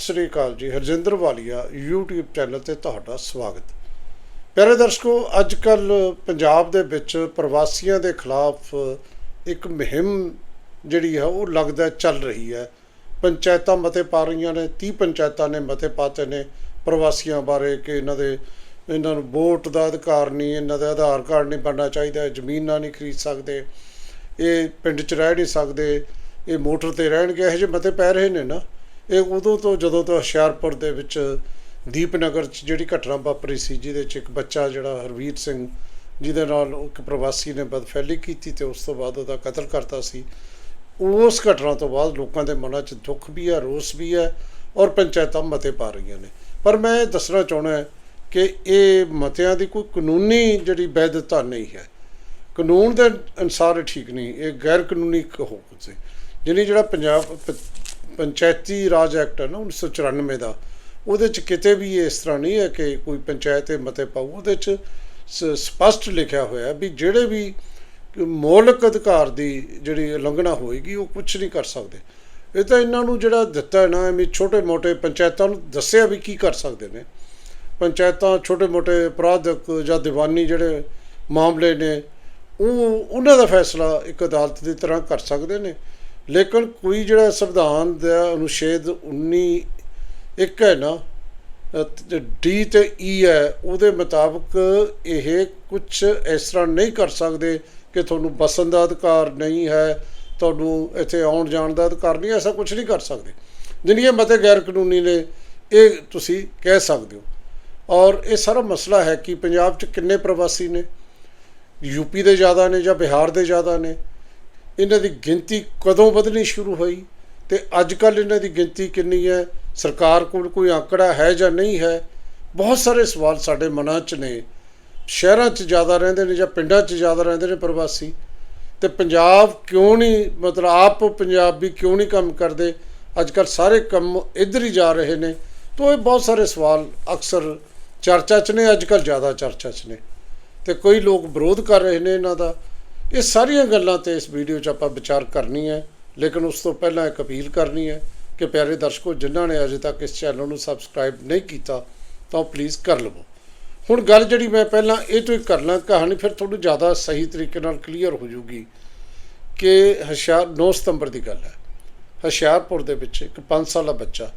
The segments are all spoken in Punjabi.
ਸਤਿ ਸ੍ਰੀ ਅਕਾਲ ਜੀ, ਹਰਜਿੰਦਰ ਵਾਲੀਆ, YouTube ਚੈਨਲ ਤੇ ਤੁਹਾਡਾ ਸਵਾਗਤ। ਪਿਆਰੇ ਦਰਸ਼ਕੋ ਅੱਜ ਕੱਲ ਪੰਜਾਬ ਦੇ ਵਿੱਚ ਪ੍ਰਵਾਸੀਆਂ ਦੇ ਖਿਲਾਫ ਇੱਕ ਮੁਹਿੰਮ ਜਿਹੜੀ ਹੈ, ਉਹ ਲੱਗਦਾ ਚੱਲ ਰਹੀ ਹੈ। ਪੰਚਾਇਤਾਂ ਮਤੇ ਪਾ ਰਹੀਆਂ ਨੇ 30 ਪੰਚਾਇਤਾਂ ਨੇ ਮਤੇ ਪਾਤੇ ਨੇ ਪ੍ਰਵਾਸੀਆਂ ਬਾਰੇ ਕਿ ਇਹਨਾਂ ਦੇ, ਇਹਨਾਂ ਨੂੰ ਵੋਟ ਦਾ ਅਧਿਕਾਰ ਨਹੀਂ, ਇਹਨਾਂ ਦਾ ਆਧਾਰ ਕਾਰਡ ਨਹੀਂ ਬਣਨਾ ਚਾਹੀਦਾ, ਜ਼ਮੀਨਾਂ ਨਹੀਂ ਖਰੀਦ ਸਕਦੇ, ਇਹ ਪਿੰਡ 'ਚ ਰਹਿ ਨਹੀਂ ਸਕਦੇ, ਇਹ ਮੋਟਰ ਤੇ ਰਹਿਣਗੇ, ਇਹੋ ਜਿਹੇ ਮਤੇ ਪੈ ਰਹੇ ਨੇ ਨਾ। ਇਹ ਉਦੋਂ ਤੋਂ ਜਦੋਂ ਤੋਂ ਹੁਸ਼ਿਆਰਪੁਰ ਦੇ ਵਿੱਚ ਦੀਪਨਗਰ 'ਚ ਜਿਹੜੀ ਘਟਨਾ ਵਾਪਰੀ ਸੀ, ਜਿਹਦੇ 'ਚ ਇੱਕ ਬੱਚਾ ਜਿਹੜਾ ਹਰਵੀਰ ਸਿੰਘ, ਜਿਹਦੇ ਨਾਲ ਇੱਕ ਪ੍ਰਵਾਸੀ ਨੇ ਬਦਫੈਲੀ ਕੀਤੀ ਤੇ ਉਸ ਤੋਂ ਬਾਅਦ ਉਹਦਾ ਕਤਲ ਕਰਤਾ ਸੀ। ਉਸ ਘਟਨਾ ਤੋਂ ਬਾਅਦ ਲੋਕਾਂ ਦੇ ਮਨਾਂ 'ਚ ਦੁੱਖ ਵੀ ਹੈ, ਰੋਸ ਵੀ ਹੈ ਔਰ ਪੰਚਾਇਤਾਂ ਮਤੇ ਪਾ ਰਹੀਆਂ ਨੇ। ਪਰ ਮੈਂ ਇਹ ਦੱਸਣਾ ਚਾਹੁੰਦਾ ਕਿ ਇਹ ਮਤਿਆਂ ਦੀ ਕੋਈ ਕਾਨੂੰਨੀ ਜਿਹੜੀ ਵੈਧਤਾ ਨਹੀਂ ਹੈ। ਕਾਨੂੰਨ ਦੇ ਅਨਸਾਰ ਠੀਕ ਨਹੀਂ, ਇਹ ਗੈਰ ਕਾਨੂੰਨੀ ਹੋ ਕੁਝ ਜਿਹਨੇ ਜਿਹੜਾ ਪੰਜਾਬ ਪ- ਪੰਚਾਇਤੀ ਰਾਜ ਐਕਟ ਹੈ ਨਾ 1994 ਦਾ। ਉਹਦੇ ਚ ਕਿਤੇ ਵੀ ਇਸ ਤਰ੍ਹਾਂ ਨਹੀਂ ਹੈ ਕਿ ਕੋਈ ਪੰਚਾਇਤ ਇਹ ਮਤੇ ਪਾਊ। ਉਹਦੇ ਚ ਸ- ਸਪਸ਼ਟ ਲਿਖਿਆ ਹੋਇਆ ਵੀ ਜਿਹੜੇ ਵੀ ਮੌਲਿਕ ਅਧਿਕਾਰ ਦੀ ਜਿਹੜੀ ਉਲੰਘਣਾ ਹੋਏਗੀ, ਉਹ ਕੁਝ ਨਹੀਂ ਕਰ ਸਕਦੇ। ਇਹ ਤਾਂ ਇਹਨਾਂ ਨੂੰ ਜਿਹੜਾ ਦਿੱਤਾ ਨਾ, ਐਵੇਂ ਛੋਟੇ-ਮੋਟੇ ਪੰਚਾਇਤਾਂ ਨੂੰ ਦੱਸਿਆ ਵੀ ਕੀ ਕਰ ਸਕਦੇ ਨੇ। ਪੰਚਾਇਤਾਂ ਛੋਟੇ-ਮੋਟੇ ਅਪਰਾਧਕ ਜਾਂ ਦੀਵਾਨੀ ਜਿਹੜੇ ਮਾਮਲੇ ਨੇ, ਉਹ ਉਹਨਾਂ ਦਾ ਫੈਸਲਾ ਇੱਕ ਅਦਾਲਤ ਦੀ ਤਰ੍ਹਾਂ ਕਰ ਸਕਦੇ ਨੇ। ਲੇਕਿਨ ਕੋਈ ਜਿਹੜਾ ਸੰਵਿਧਾਨ ਦਾ ਅਨੁਛੇਦ 19 ਇੱਕ ਹੈ ਨਾ ਡੀ ਤੇ ਈ e ਹੈ, ਉਹਦੇ ਮੁਤਾਬਕ ਇਹ ਕੁਝ ਇਸ ਤਰ੍ਹਾਂ ਨਹੀਂ ਕਰ ਸਕਦੇ ਕਿ ਤੁਹਾਨੂੰ ਬਸਣ ਦਾ ਅਧਿਕਾਰ ਨਹੀਂ ਹੈ, ਤੁਹਾਨੂੰ ਇੱਥੇ ਆਉਣ ਜਾਣ ਦਾ ਅਧਿਕਾਰ ਨਹੀਂ, ਐਸਾ ਕੁਝ ਨਹੀਂ ਕਰ ਸਕਦੇ। ਜਿੰਨੀਆਂ ਮਤੇ ਗੈਰ ਕਾਨੂੰਨੀ ਨੇ, ਇਹ ਤੁਸੀਂ ਕਹਿ ਸਕਦੇ ਹੋ। ਔਰ ਇਹ ਸਾਰਾ ਮਸਲਾ ਹੈ ਕਿ ਪੰਜਾਬ 'ਚ ਕਿੰਨੇ ਪ੍ਰਵਾਸੀ ਨੇ? ਯੂਪੀ ਦੇ ਜ਼ਿਆਦਾ ਨੇ ਜਾਂ ਬਿਹਾਰ ਦੇ ਜ਼ਿਆਦਾ ਨੇ? ਇਹਨਾਂ ਦੀ ਗਿਣਤੀ ਕਦੋਂ ਵਧਣੀ ਸ਼ੁਰੂ ਹੋਈ ਤੇ ਅੱਜ ਕੱਲ ਇਹਨਾਂ ਦੀ ਗਿਣਤੀ ਕਿੰਨੀ ਹੈ? ਸਰਕਾਰ ਕੋਲ ਕੋਈ ਆંકੜਾ ਹੈ ਜਾਂ ਨਹੀਂ ਹੈ? ਬਹੁਤ ਸਾਰੇ ਸਵਾਲ ਸਾਡੇ ਮਨਾਂ 'ਚ ਨੇ। ਸ਼ਹਿਰਾਂ 'ਚ ਜ਼ਿਆਦਾ ਰਹਿੰਦੇ ਨੇ ਜਾਂ ਪਿੰਡਾਂ 'ਚ ਜ਼ਿਆਦਾ ਰਹਿੰਦੇ ਨੇ ਪ੍ਰਵਾਸੀ। ਤੇ ਪੰਜਾਬ ਕਿਉਂ ਨਹੀਂ, ਮਤਲਬ ਆਪ ਪੰਜਾਬੀ ਕਿਉਂ ਨਹੀਂ ਕੰਮ ਕਰਦੇ? ਅੱਜ ਕੱਲ ਸਾਰੇ ਕੰਮ ਇੱਧਰ ਹੀ ਜਾ ਰਹੇ ਨੇ। ਤੋਂ ਇਹ ਬਹੁਤ ਸਾਰੇ ਸਵਾਲ ਅਕਸਰ ਚਰਚਾ 'ਚ ਨੇ ਅੱਜ ਕੱਲ ਜ਼ਿਆਦਾ ਚਰਚਾ 'ਚ ਨੇ। ਤੇ ਕੋਈ ਲੋਕ ਵਿਰੋਧ ਕਰ ਰਹੇ ਨੇ ਇਹਨਾਂ ਦਾ। ਇਹ ਸਾਰੀਆਂ ਗੱਲਾਂ ਤੇ ਇਸ ਵੀਡੀਓ 'ਚ ਆਪਾਂ ਵਿਚਾਰ ਕਰਨੀ ਹੈ, ਲੇਕਿਨ ਉਸ ਤੋਂ ਪਹਿਲਾਂ ਇੱਕ ਅਪੀਲ ਕਰਨੀ ਹੈ ਕਿ ਪਿਆਰੇ ਦਰਸ਼ਕੋ, ਜਿਨ੍ਹਾਂ ਨੇ ਅਜੇ ਤੱਕ ਇਸ ਚੈਨਲ ਨੂੰ ਸਬਸਕ੍ਰਾਈਬ ਨਹੀਂ ਕੀਤਾ, ਤਾਂ ਪਲੀਜ਼ ਕਰ ਲਵੋ। ਹੁਣ ਗੱਲ ਜਿਹੜੀ ਮੈਂ ਪਹਿਲਾਂ ਇਹ ਤੋਂ ਹੀ ਕਰਨਾ ਕਹਾਣੀ ਫਿਰ ਤੁਹਾਨੂੰ ਜ਼ਿਆਦਾ ਸਹੀ ਤਰੀਕੇ ਨਾਲ ਕਲੀਅਰ ਹੋ ਜਾਊਗੀ ਕਿ ਹੁਸ਼ਿਆਰ 9 ਸਤੰਬਰ ਦੀ ਗੱਲ ਹੈ। ਹੁਸ਼ਿਆਰਪੁਰ ਦੇ ਵਿੱਚ ਇੱਕ 5 ਸਾਲਾ ਬੱਚਾ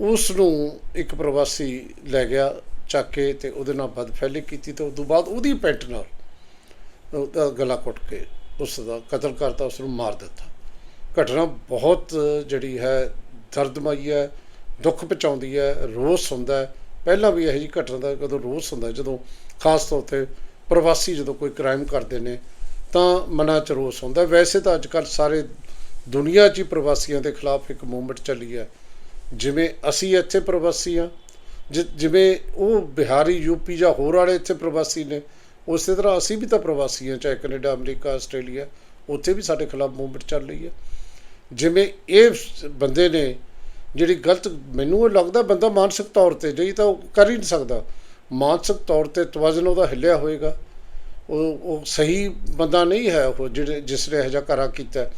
ਉਸ ਨੂੰ ਇੱਕ ਪ੍ਰਵਾਸੀ ਲੈ ਗਿਆ, ਚੱਕ ਕੇ ਤੇ ਉਹਦੇ ਨਾਲ ਬਦਫੈਲੀ ਕੀਤੀ ਤੇ ਉਸ ਤੋਂ ਬਾਅਦ ਉਹਦੀ ਪੈਂਟ ਨਾਲ ਉਹਦਾ ਗਲਾ ਘੁੱਟ ਕੇ ਉਸ ਦਾ ਕਤਲ ਕਰਤਾ ਉਸ ਨੂੰ ਮਾਰ ਦਿੱਤਾ। ਘਟਨਾ ਬਹੁਤ ਜਿਹੜੀ ਹੈ, ਦਰਦਮਈ ਹੈ, ਦੁੱਖ ਪਹੁੰਚਾਉਂਦੀ ਹੈ, ਰੋਸ ਹੁੰਦਾ ਹੈ। ਪਹਿਲਾਂ ਵੀ ਇਹੋ ਜਿਹੀ ਘਟਨਾ ਦਾ ਕਦੋਂ ਰੋਸ ਹੁੰਦਾ ਜਦੋਂ ਖਾਸ ਤੌਰ ਤੇ ਪ੍ਰਵਾਸੀ ਜਦੋਂ ਕੋਈ ਕ੍ਰਾਈਮ ਕਰਦੇ ਨੇ, ਤਾਂ ਮਨਾਂ 'ਚ ਰੋਸ ਹੁੰਦਾ ਵੈਸੇ ਤਾਂ ਅੱਜ ਕੱਲ੍ਹ ਸਾਰੇ ਦੁਨੀਆ 'ਚ ਹੀ ਪ੍ਰਵਾਸੀਆਂ ਦੇ ਖਿਲਾਫ ਇੱਕ ਮੂਵਮੈਂਟ ਚੱਲੀ ਹੈ। ਜਿਵੇਂ ਅਸੀਂ ਇੱਥੇ ਪ੍ਰਵਾਸੀ ਹਾਂ, ਜਿ- ਜਿਵੇਂ ਉਹ ਬਿਹਾਰੀ ਯੂਪੀ ਜਾਂ ਹੋਰ ਵਾਲੇ ਇੱਥੇ ਪ੍ਰਵਾਸੀ ਨੇ ਉਸੇ ਤਰ੍ਹਾਂ ਅਸੀਂ ਵੀ ਤਾਂ ਪ੍ਰਵਾਸੀ ਹਾਂ, ਚਾਹੇ ਕੈਨੇਡਾ, ਅਮਰੀਕਾ, ਆਸਟ੍ਰੇਲੀਆ, ਉੱਥੇ ਵੀ ਸਾਡੇ ਖਿਲਾਫ ਮੂਵਮੈਂਟ ਚੱਲ ਰਹੀ ਹੈ। ਜਿਵੇਂ ਇਹ ਸ- ਬੰਦੇ ਨੇ ਜਿਹੜੀ ਗਲਤ, ਮੈਨੂੰ ਇਹ ਲੱਗਦਾ ਬੰਦਾ ਮਾਨਸਿਕ ਤੌਰ ਤੇ, ਨਹੀਂ ਤਾਂ ਉਹ ਕਰ ਹੀ ਨਹੀਂ ਸਕਦਾ। ਮਾਨਸਿਕ ਤੌਰ ਤੇ ਤਵਜ਼ਨ ਉਹਦਾ ਹਿੱਲਿਆ ਹੋਏਗਾ। ਉਹ ਉਹ ਸਹੀ ਬੰਦਾ ਨਹੀਂ ਹੈ ਉਹ ਜਿਹੜੇ, ਜਿਸ ਨੇ ਇਹ ਜਿਹਾ ਕਰਾ ਕੀਤਾ।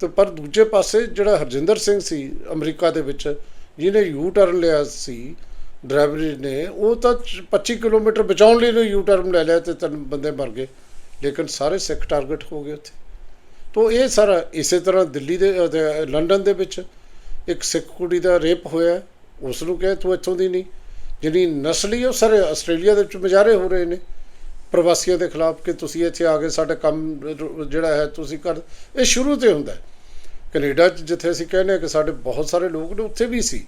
ਤੇ ਪਰ ਦੂਜੇ ਪਾਸੇ ਜਿਹੜਾ ਹਰਜਿੰਦਰ ਸਿੰਘ ਸੀ ਅਮਰੀਕਾ ਦੇ ਵਿੱਚ, ਜਿਹਨੇ ਯੂ ਟਰਨ ਲਿਆ ਸੀ ਡਰਾਈਵਰੀ ਨੇ ਉਹ ਤਾਂ 25 ਕਿਲੋਮੀਟਰ ਬਚਾਉਣ ਲਈ ਨੂੰ ਯੂ ਟਰਨ ਲੈ ਲਿਆ ਤੇ ਤਿੰਨ ਬੰਦੇ ਮਰ ਗਏ। ਲੇਕਿਨ ਸਾਰੇ ਸਿੱਖ ਟਾਰਗੇਟ ਹੋ ਗਏ ਉੱਥੇ। ਤੋਂ ਇਹ ਸਾਰਾ ਇਸੇ ਤਰ੍ਹਾਂ ਦਿੱਲੀ ਦੇ ਅਹ, ਲੰਡਨ ਦੇ ਵਿੱਚ ਇੱਕ ਸਿੱਖ ਕੁੜੀ ਦਾ ਰੇਪ ਹੋਇਆ ਉਸ ਨੂੰ ਕਹੇ ਤੂੰ ਇੱਥੋਂ ਦੀ ਨਹੀਂ। ਜਿਹੜੀ ਨਸਲੀ ਉਹ ਸਾਰੇ ਆਸਟ੍ਰੇਲੀਆ ਦੇ ਵਿੱਚ ਮੁਜ਼ਾਹਰੇ ਹੋ ਰਹੇ ਨੇ। ਪ੍ਰਵਾਸੀਆਂ ਦੇ ਖਿਲਾਫ ਕਿ ਤੁਸੀਂ ਇੱਥੇ ਆ ਕੇ ਸਾਡਾ ਕੰਮ ਜਿਹੜਾ ਹੈ ਤੁਸੀਂ ਕਰ ਇਹ ਸ਼ੁਰੂ ਤੇ ਹੁੰਦਾ ਹੈ। ਕੈਨੇਡਾ 'ਚ ਜਿੱਥੇ ਅਸੀਂ ਕਹਿੰਦੇ ਹਾਂ ਕਿ ਸਾਡੇ ਬਹੁਤ ਸਾਰੇ ਲੋਕ ਨੇ ਉੱਥੇ ਵੀ ਸੀ।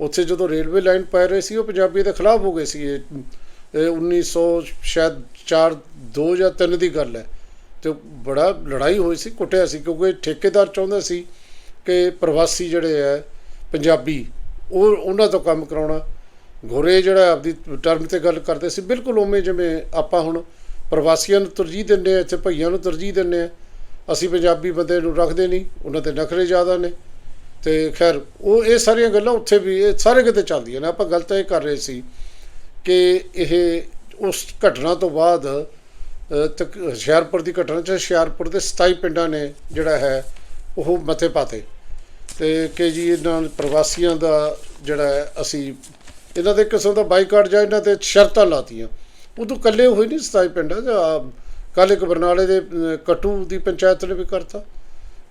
ਉੱਥੇ ਜਦੋਂ ਰੇਲਵੇ ਲਾਈਨ ਪੈ ਰਹੇ ਸੀ, ਉਹ ਪੰਜਾਬੀ ਦੇ ਖਿਲਾਫ ਹੋ ਗਏ ਸੀ। ਇਹ ਇਹ 1900 ਸ਼ਾਇਦ 4 2 ਜਾਂ 3 ਦੀ ਗੱਲ ਹੈ। ਤੇ ਬੜਾ ਲੜਾਈ ਹੋਈ ਸੀ, ਕੁੱਟਿਆ ਸੀ, ਕਿਉਂਕਿ ਠੇਕੇਦਾਰ ਚਾਹੁੰਦਾ ਸੀ ਕਿ ਪ੍ਰਵਾਸੀ ਜਿਹੜੇ ਹੈ, ਪੰਜਾਬੀ, ਉਹ ਉਹਨਾਂ ਤੋਂ ਕੰਮ ਕਰਾਉਣਾ। ਗੋਰੇ ਜਿਹੜਾ ਆਪਦੀ ਟਰਮ ਤੇ ਗੱਲ ਕਰਦੇ ਸੀ, ਬਿਲਕੁਲ ਉਵੇਂ ਜਿਵੇਂ ਆਪਾਂ ਹੁਣ ਪ੍ਰਵਾਸੀਆਂ ਨੂੰ ਤਰਜੀਹ ਦਿੰਦੇ ਆ ਇੱਥੇ ਭਈਆਂ ਨੂੰ ਤਰਜੀਹ ਦਿੰਦੇ ਆ ਅਸੀਂ ਪੰਜਾਬੀ ਬੰਦੇ ਨੂੰ ਰੱਖਦੇ ਨਹੀਂ, ਉਹਨਾਂ ਦੇ ਨਖਰੇ ਜ਼ਿਆਦਾ ਨੇ। ਤੇ ਖੈਰ ਉਹ ਇਹ ਸਾਰੀਆਂ ਗੱਲਾਂ ਉੱਥੇ ਵੀ ਇਹ ਸਾਰੇ ਕਿਤੇ ਚੱਲਦੀਆਂ ਨੇ। ਆਪਾਂ ਗੱਲ ਤਾਂ ਇਹ ਕਰ ਰਹੇ ਸੀ ਕਿ ਇਹ ਉਸ ਘਟਨਾ ਤੋਂ ਬਾਅਦ ਅ, ਤਕ ਹੁਸ਼ਿਆਰਪੁਰ ਦੀ ਘਟਨਾ ਚ ਹੁਸ਼ਿਆਰਪੁਰ ਦੇ 27 ਪਿੰਡਾਂ ਨੇ ਜਿਹੜਾ ਹੈ ਉਹ ਮਤੇ ਪਾਤੇ। ਤੇ ਕਿ ਜੀ ਇਹਨਾਂ ਪ੍ਰਵਾਸੀਆਂ ਦਾ ਜਿਹੜਾ ਅਸੀਂ ਇਹਨਾਂ ਦੇ ਕਿਸਮ ਦਾ ਬਾਈਕਾਟ ਜਾਂ ਇਹਨਾਂ ਤੇ ਸ਼ਰਤਾਂ ਲਾਤੀਆਂ। ਉਦੋਂ ਇਕੱਲੇ ਹੋਈ ਨਹੀਂ 27 ਪਿੰਡਾਂ ਜਾਂ ਕੱਲ੍ਹ ਇੱਕ ਬਰਨਾਲੇ ਦੇ ਅਹ, ਕਟੂ ਦੀ ਪੰਚਾਇਤ ਨੇ ਵੀ ਕਰਤਾ।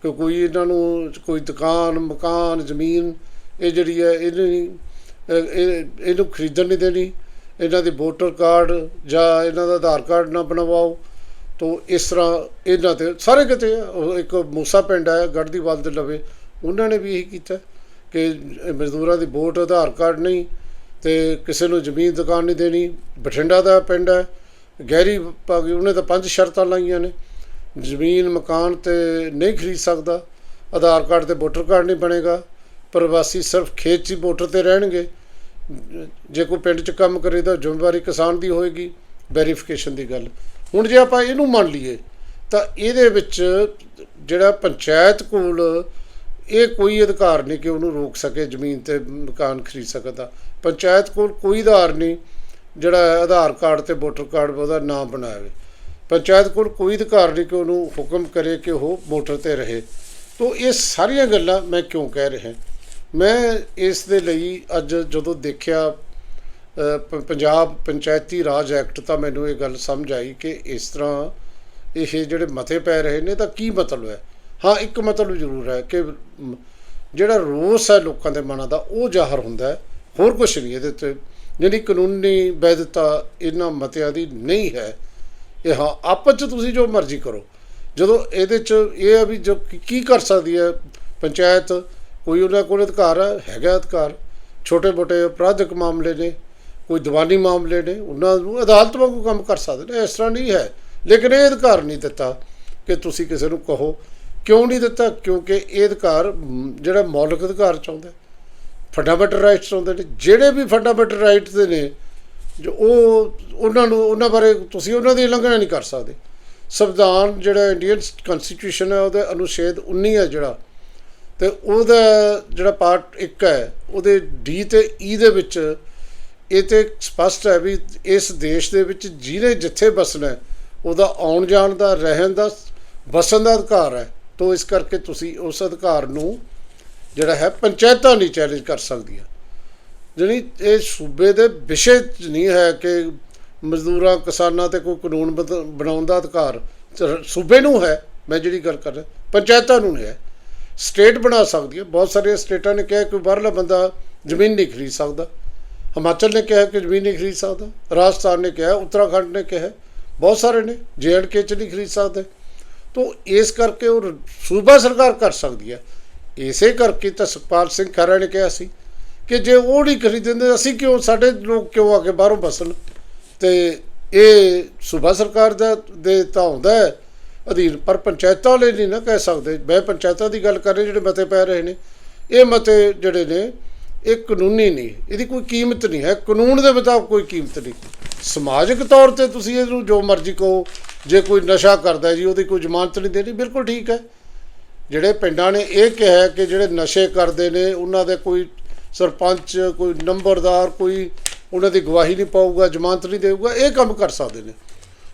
ਕਿ ਕੋਈ ਇਹਨਾਂ ਨੂੰ ਕੋਈ ਦੁਕਾਨ ਮਕਾਨ ਜ਼ਮੀਨ ਇਹ ਜਿਹੜੀ ਹੈ ਇਹਨੂੰ ਨਹੀਂ, ਇਹ ਇਹਨੂੰ ਖਰੀਦਣ ਨਹੀਂ ਦੇਣੀ। ਇਹਨਾਂ ਦੇ ਵੋਟਰ ਕਾਰਡ ਜਾਂ ਇਹਨਾਂ ਦਾ ਆਧਾਰ ਕਾਰਡ ਨਾ ਬਣਵਾਓ। ਤੋ ਇਸ ਤਰ੍ਹਾਂ ਇਹਨਾਂ ਤੇ ਸਾਰੇ ਕਿਤੇ ਉਹ ਇੱਕ ਮੂਸਾ ਪਿੰਡ ਹੈ ਗੜਦੀਵਾਲ ਦੇ ਲਵੇ ਉਹਨਾਂ ਨੇ ਵੀ ਇਹੀ ਕੀਤਾ ਕਿ ਮਜ਼ਦੂਰਾਂ ਦੀ ਵੋਟ ਆਧਾਰ ਕਾਰਡ ਨਹੀਂ ਤੇ ਕਿਸੇ ਨੂੰ ਜ਼ਮੀਨ ਦੁਕਾਨ ਨਹੀਂ ਦੇਣੀ। ਬਠਿੰਡਾ ਦਾ ਪਿੰਡ ਹੈ ਗਹਿਰੀ ਭਾਗੀ ਉਹਨੇ ਤਾਂ ਪੰਜ ਸ਼ਰਤਾਂ ਲਾਈਆਂ ਨੇ। ਜ਼ਮੀਨ, ਮਕਾਨ ਤੇ ਨਹੀਂ ਖਰੀਦ ਸਕਦਾ। ਆਧਾਰ ਕਾਰਡ ਤੇ ਵੋਟਰ ਕਾਰਡ ਨਹੀਂ ਬਣੇਗਾ। ਪ੍ਰਵਾਸੀ ਸਿਰਫ ਖੇਤ 'ਚ ਹੀ ਵੋਟਰ ਤੇ ਰਹਿਣਗੇ। ਜੇ ਕੋਈ ਪਿੰਡ 'ਚ ਕੰਮ ਕਰੇ ਤਾਂ ਜ਼ਿੰਮੇਵਾਰੀ ਕਿਸਾਨ ਦੀ ਹੋਏਗੀ। ਵੈਰੀਫਿਕੇਸ਼ਨ ਦੀ ਗੱਲ। ਹੁਣ ਜੇ ਆਪਾਂ ਇਹਨੂੰ ਮੰਨ ਲਈਏ, ਤਾਂ ਇਹਦੇ ਵਿੱਚ ਜਿਹੜਾ ਪੰਚਾਇਤ ਕੋਲ ਇਹ ਕੋਈ ਅਧਿਕਾਰ ਨਹੀਂ ਕਿ ਉਹਨੂੰ ਰੋਕ ਸਕੇ, ਜ਼ਮੀਨ ਤੇ ਮਕਾਨ ਖਰੀਦ ਸਕਦਾ। ਪੰਚਾਇਤ ਕੋਲ ਕੋਈ ਆਧਾਰ ਨਹੀਂ ਜਿਹੜਾ ਆਧਾਰ ਕਾਰਡ ਤੇ ਵੋਟਰ ਕਾਰਡ ਉਹਦਾ ਨਾਮ ਬਣਾਵੇ। ਪੰਚਾਇਤ ਕੋਲ ਕੋਈ ਅਧਿਕਾਰ ਨਹੀਂ ਕਿ ਉਹਨੂੰ ਹੁਕਮ ਕਰੇ ਕਿ ਉਹ ਮੋਟਰ ਤੇ ਰਹੇ। ਤੋ ਇਹ ਸਾਰੀਆਂ ਗੱਲਾਂ ਮੈਂ ਕਿਉਂ ਕਹਿ ਰਿਹਾ? ਮੈਂ ਇਸ ਦੇ ਲਈ ਅੱਜ ਜਦੋਂ ਦੇਖਿਆ ਅ, ਪੰਜਾਬ ਪੰਚਾਇਤੀ ਰਾਜ ਐਕਟ ਤਾਂ ਮੈਨੂੰ ਇਹ ਗੱਲ ਸਮਝ ਆਈ ਕਿ ਇਸ ਤਰ੍ਹਾਂ ਇਹ ਜਿਹੜੇ ਮਤੇ ਪੈ ਰਹੇ ਨੇ ਤਾਂ ਕੀ ਮਤਲਬ ਹੈ? ਹਾਂ ਇੱਕ ਮਤਲਬ ਜ਼ਰੂਰ ਹੈ ਕਿ ਜਿਹੜਾ ਰੋਸ ਹੈ ਲੋਕਾਂ ਦੇ ਮਨਾਂ ਦਾ ਉਹ ਜ਼ਾਹਰ ਹੁੰਦਾ ਹੈ। ਹੋਰ ਕੁਝ ਨਹੀਂ ਇਹਦੇ ਤੇ। ਜਿਹੜੀ ਕਾਨੂੰਨੀ ਵੈਧਤਾ ਇਹਨਾਂ ਮਤਿਆਂ ਦੀ ਨਹੀਂ ਹੈ। ਇਹ ਹਾਂ, ਆਪਸ ਚ ਤੁਸੀਂ ਜੋ ਮਰਜ਼ੀ ਕਰੋ। ਜਦੋਂ ਇਹਦੇ ਚ ਇਹ ਆ ਵੀ ਜੋ ਕੀ- ਕਰ ਸਕਦੀ ਹੈ ਪੰਚਾਇਤ? ਕੋਈ ਉਹਨਾਂ ਕੋਲ ਅਧਿਕਾਰ ਹੈ? ਹੈਗਾ ਅਧਿਕਾਰ। ਛੋਟੇ ਮੋਟੇ ਅਪਰਾਧਿਕ ਮਾਮਲੇ ਨੇ, ਕੋਈ ਦੀਵਾਨੀ ਮਾਮਲੇ ਨੇ, ਉਹਨਾਂ ਨੂੰ ਅਦਾਲਤ ਵਾਂਗੂ ਕੰਮ ਕਰ ਸਕਦੇ ਨੇ। ਇਸ ਤਰ੍ਹਾਂ ਨਹੀਂ ਹੈ। ਲੇਕਿਨ ਇਹ ਅਧਿਕਾਰ ਨਹੀਂ ਦਿੱਤਾ ਕਿ ਤੁਸੀਂ ਕਿਸੇ ਨੂੰ ਕਹੋ। ਕਿਉਂ ਨਹੀਂ ਦਿੱਤਾ? ਕਿਉਂਕਿ ਇਹ ਅਧਿਕਾਰ ਜਿਹੜਾ ਮੌਲਿਕ ਅਧਿਕਾਰ ਚਾਹੁੰਦਾ ਫੰਡਾਮੈਂਟਲ ਰਾਈਟਸ ਚਾਹੁੰਦੇ ਨੇ। ਜਿਹੜੇ ਵੀ ਫੰਡਾਮੈਂਟਲ ਰਾਈਟਸ ਦੇ ਨੇ ਜੋ ਉਹ, ਉਹਨਾਂ ਨੂੰ, ਉਹਨਾਂ ਬਾਰੇ ਤੁਸੀਂ ਉਹਨਾਂ ਦੀ ਉਲੰਘਣਾ ਨਹੀਂ ਕਰ ਸਕਦੇ। ਸੰਵਿਧਾਨ ਜਿਹੜਾ ਇੰਡੀਅਨ ਕਨਸਟੀਟਿਊਸ਼ਨ ਹੈ, ਉਹਦੇ ਅਨੁਛੇਦ 19 ਹੈ ਜਿਹੜਾ। ਤੇ ਉਹਦਾ ਜਿਹੜਾ ਪਾਰਟ 1 ਹੈ, ਉਹਦੇ ਡੀ ਤੇ ਈ ਦੇ ਵਿੱਚ ਇਹ ਤੇ ਸਪਸ਼ਟ ਹੈ ਵੀ ਇਸ ਦੇਸ਼ ਦੇ ਵਿੱਚ ਜਿਹਨੇ ਜਿੱਥੇ ਬਸਣਾ ਉਹਦਾ ਆਉਣ ਜਾਣ ਦਾ, ਰਹਿਣ ਦਾ ਬਸਣ ਦਾ ਅਧਿਕਾਰ ਹੈ। ਤੋਂ ਇਸ ਕਰਕੇ ਤੁਸੀਂ ਉਸ ਅਧਿਕਾਰ ਨੂੰ ਜਿਹੜਾ ਹੈ, ਪੰਚਾਇਤਾਂ ਨਹੀਂ ਚੈਲੰਜ ਕਰ ਸਕਦੀਆਂ ਜਿਹੜੀ ਇਹ ਸੂਬੇ ਦੇ ਵਿਸ਼ੇ 'ਚ ਨਹੀਂ ਹੈ ਕਿ ਮਜ਼ਦੂਰਾਂ, ਕਿਸਾਨਾਂ ਤੇ ਕੋਈ ਕਾਨੂੰਨ ਬਦ- ਬਣਾਉਣ ਦਾ ਅਧਿਕਾਰ ਸੂਬੇ ਨੂੰ ਹੈ, ਮੈਂ ਜਿਹੜੀ ਗੱਲ ਕਰ ਰਿਹਾ, ਪੰਚਾਇਤਾਂ ਨੂੰ ਨਹੀਂ ਹੈ। ਸਟੇਟ ਬਣਾ ਸਕਦੀ ਹੈ, ਬਹੁਤ ਸਾਰੀਆਂ ਸਟੇਟਾਂ ਨੇ ਕਿਹਾ ਕਿ ਬਾਹਰਲਾ ਬੰਦਾ ਜ਼ਮੀਨ ਨਹੀਂ ਖਰੀਦ ਸਕਦਾ। ਹਿਮਾਚਲ ਨੇ ਕਿਹਾ ਕਿ ਜ਼ਮੀਨ ਨਹੀਂ ਖਰੀਦ ਸਕਦਾ, ਰਾਜਸਥਾਨ ਨੇ ਕਿਹਾ, ਉੱਤਰਾਖੰਡ ਨੇ ਕਿਹਾ, ਬਹੁਤ ਸਾਰੇ ਨੇ ਕੇ ਚ ਨਹੀਂ ਖਰੀਦ ਸਕਦੇ। ਤੋ ਇਸ ਕਰਕੇ ਉਹ ਸੂਬਾ ਸਰਕਾਰ ਕਰ ਸਕਦੀ ਹੈ। ਇਸੇ ਕਰਕੇ ਤਾਂ ਸੁਖਪਾਲ ਸਿੰਘ ਖਹਿਰਾ ਨੇ ਕਿਹਾ ਸੀ ਕਿ ਜੇ ਉਹ ਨਹੀਂ ਖਰੀਦਦੇ ਅਸੀਂ ਕਿਉਂ, ਸਾਡੇ ਲੋਕ ਕਿਉਂ ਆ ਕੇ ਬਾਹਰੋਂ ਬਸਣ ਤੇ ਇਹ ਸੂਬਾ ਸਰਕਾਰ ਦਾ, ਦੇ ਤਾਂ ਹੁੰਦਾ ਹੈ, ਅਧੀਨ, ਪਰ ਪੰਚਾਇਤਾਂ ਵਾਲੇ ਨਹੀਂ ਨਾ ਕਹਿ ਸਕਦੇ। ਮੈਂ ਪੰਚਾਇਤਾਂ ਦੀ ਗੱਲ ਕਰ ਰਿਹਾ, ਜਿਹੜੇ ਮਤੇ ਪੈ ਰਹੇ ਨੇ। ਇਹ ਮਤੇ ਜਿਹੜੇ ਨੇ, ਇਹ ਕਾਨੂੰਨੀ ਨਹੀਂ, ਇਹਦੀ ਕੋਈ ਕੀਮਤ ਨਹੀਂ ਹੈ। ਕਾਨੂੰਨ ਦੇ ਮੁਤਾਬਕ ਕੋਈ ਕੀਮਤ ਨਹੀਂ। ਸਮਾਜਿਕ ਤੌਰ ਤੇ ਤੁਸੀਂ ਇਹਨੂੰ ਜੋ ਮਰਜ਼ੀ ਕਹੋ, ਜੇ ਕੋਈ ਨਸ਼ਾ ਕਰਦਾ ਜੀ, ਉਹਦੀ ਕੋਈ ਜ਼ਮਾਨਤ ਨਹੀਂ ਦੇਣੀ, ਬਿਲਕੁਲ ਠੀਕ ਹੈ। ਜਿਹੜੇ ਪਿੰਡਾਂ ਨੇ ਇਹ ਕਿਹਾ ਕਿ ਜਿਹੜੇ ਨਸ਼ੇ ਕਰਦੇ ਨੇ, ਉਹਨਾਂ ਦੇ ਕੋਈ ਸਰਪੰਚ, ਕੋਈ ਨੰਬਰਦਾਰ, ਕੋਈ ਉਹਨਾਂ ਦੀ ਗਵਾਹੀ ਨਹੀਂ ਪਾਊਗਾ, ਜ਼ਮਾਨਤ ਨਹੀਂ ਦੇਊਗਾ, ਇਹ ਕੰਮ ਕਰ ਸਕਦੇ ਨੇ।